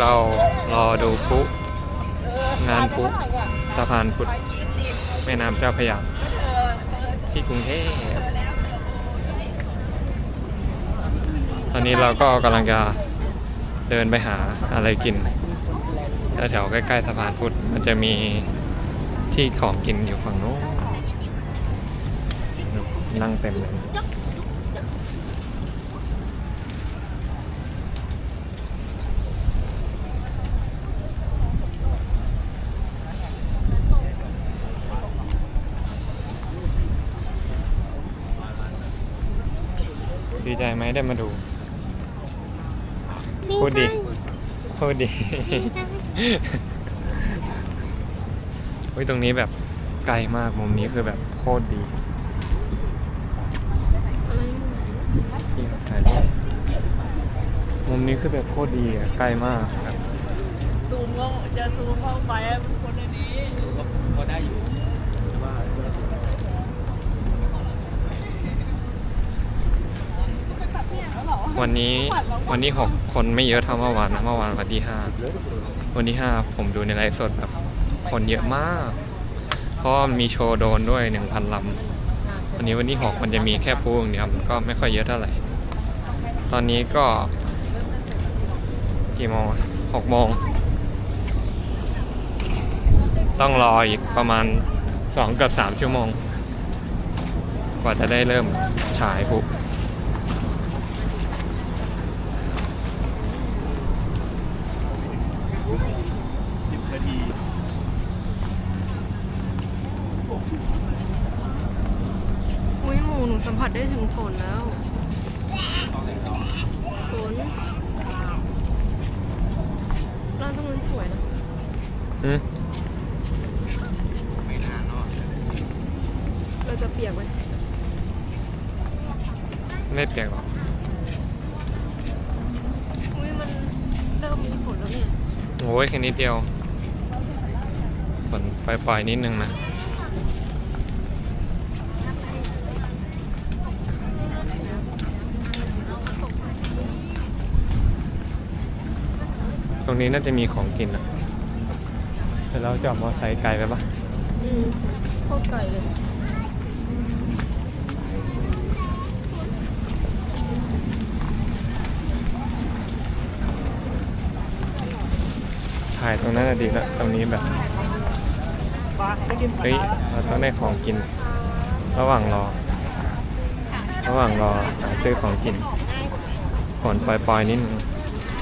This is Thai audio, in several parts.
เรารอดูพุงานพุสะพานพุทธแม่น้ำเจ้าพระยาที่กรุงเทพตอนนี้เราก็กำลังจะเดินไปหาอะไรกินแถวใกล้ๆสะพานพุทธมันจะมีที่ของกินอยู่ฝั่งโน้นนั่งเต็มเลย ใจไหมได้มาดูพูดดิพูดดิเฮ้ยตรงนี้แบบไกลมากมุมนี้คือแบบโคตรดีที่ถ่ายรูปมุมนี้คือแบบโคตรดีอะใกล้มากครับซูมก็จะซูมเข้าไปให้เป็นคนในนี้ก็ได้อยู่ วันนี้วันนี้หกคนไม่เยอะเท่าเมื่อวานนะเมื่อวานวันที่ห้าวันที่ห้าผมดูในไลฟ์สดแบบคนเยอะมาก เพราะมีโชว์โดนด้วยหนึ่งพันลำวันนี้วันที่หกมันจะมีแค่พุ่งเดียวมันก็ไม่ค่อยเยอะเท่าไหร่ ตอนนี้ก็ กี่โมงหกโมง ต้องรออีกประมาณสองกับสามชั่วโมง กว่าจะได้เริ่มฉายพลุสิบนาที อุ้ย หมูหนูสัมผัสได้ถึงฝนแล้วฝนร้านตรงนั้นสวยนะอืมไม่นานเนาะเราจะเปียกไหมไม่เปียกหรอกอุ้ยมันเริ่มมีฝนแล้วเนี่ยโอ้ยแค่นิดเดียวฝนปล่อยๆนิดนึงนะ ตรงนี้น่าจะมีของกินอะเดี๋ยวเราจอดมอเตอร์ไซค์ไกลไปปะอืมโคตรไก่เลยถ่ายตรงนั้นน่ะดีละตรงนี้แบบเฮ้ยเราต้องได้ของกิน ระหว่างรอ ระหว่างรอหาซื้อของกินฝนปล่อยๆนิดนึง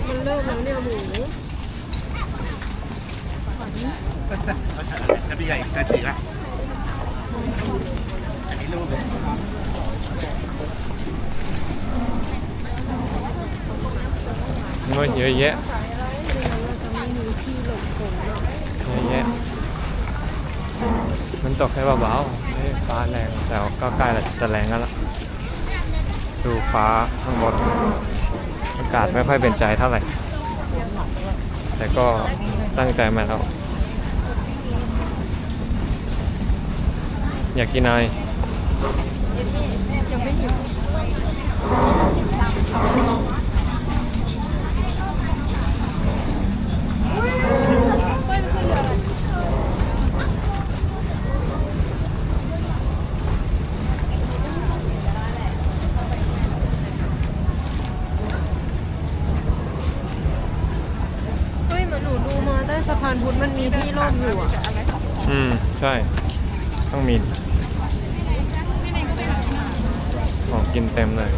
มันเริ่มแล้วเนี่ยหมูนาทีใหญ่นาทีละอันนี้รูปเลยมันเยอะแยะเราจะไม่มีที่หลบฝนหรอกเยอะแยะ มันตกแค่เบาๆไม่ได้ฟ้าแรงแต่ก็ใกล้แล้วจะแรงกันแล้วดูฟ้าข้างบนอากาศไม่ค่อยเป็นใจเท่าไหร่ แต่ก็ตั้งใจมาแล้ว อยากกินอะไรยังไม่หิว พุทธมันมีที่ร่มอยู่อะอืม ใช่ ต้องมีของกินเต็มเลย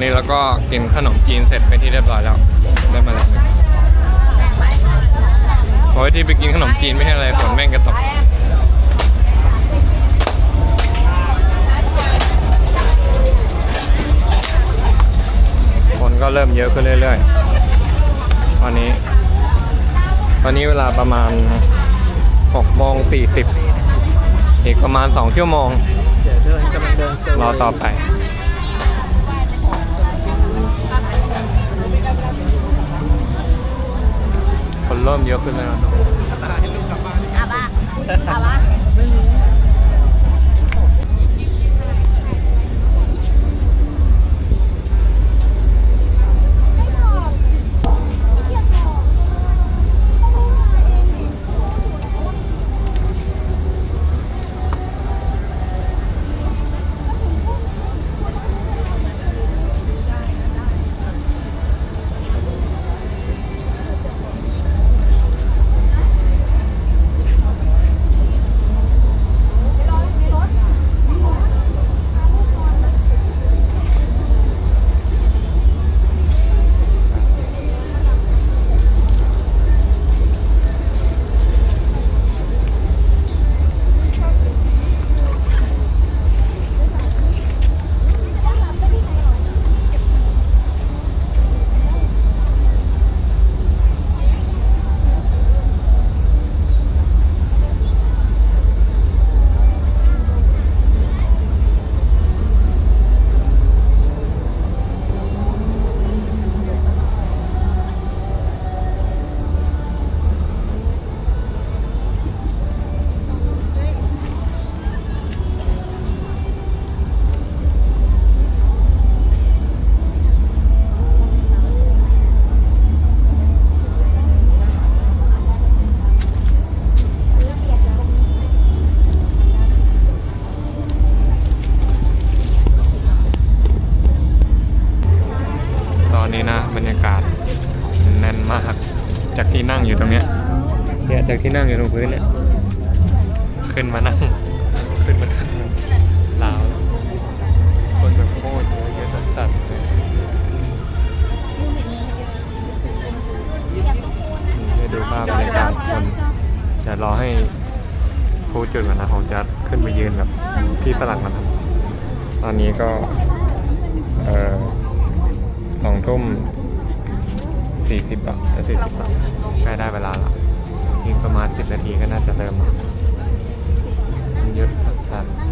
นนี้เราก็กินขนมจีนเสร็จไปนที่เรียบร้อยแล้ว ได้มาแล้วหนึ่งเพราะว่าที่ไปกินขนมจีนไม่ใช่อะไรฝนแม่งกระตกคนก็เริ่มเยอะขึ้นเรื่อยๆตอนนี้ ตอนนี้เวลาประมาณ6โมง40 อีกประมาณ 2 ชั่วโมงเดี๋ยวเดินกำลังเดินเซอร์รอต่อไป เริ่มเยากาศแน่นมากจากที่นั่งอยู่ตรงเนี้ยเนี่ยจากที่นั่งอยู่ตรงพื้นเนี่ยขึ้นมานั่งขึ้นมานั่งลาวคนแบบโคตรเยอะเยอะสัสๆเลยนี่ดูภาพบรรยากาศคนจะรอให้พูดจุดก่อนนะผมจะขึ้นไปยืนกับพี่ฝรั่งนะครับ ตอนนี้ก็เออสองทุ่ม สี่สิบอะจะสี่สิบอะใกล้ได้เวลาละอีกประมาณสิบนาทีก็น่าจะเริ่มละเยอะสัสๆ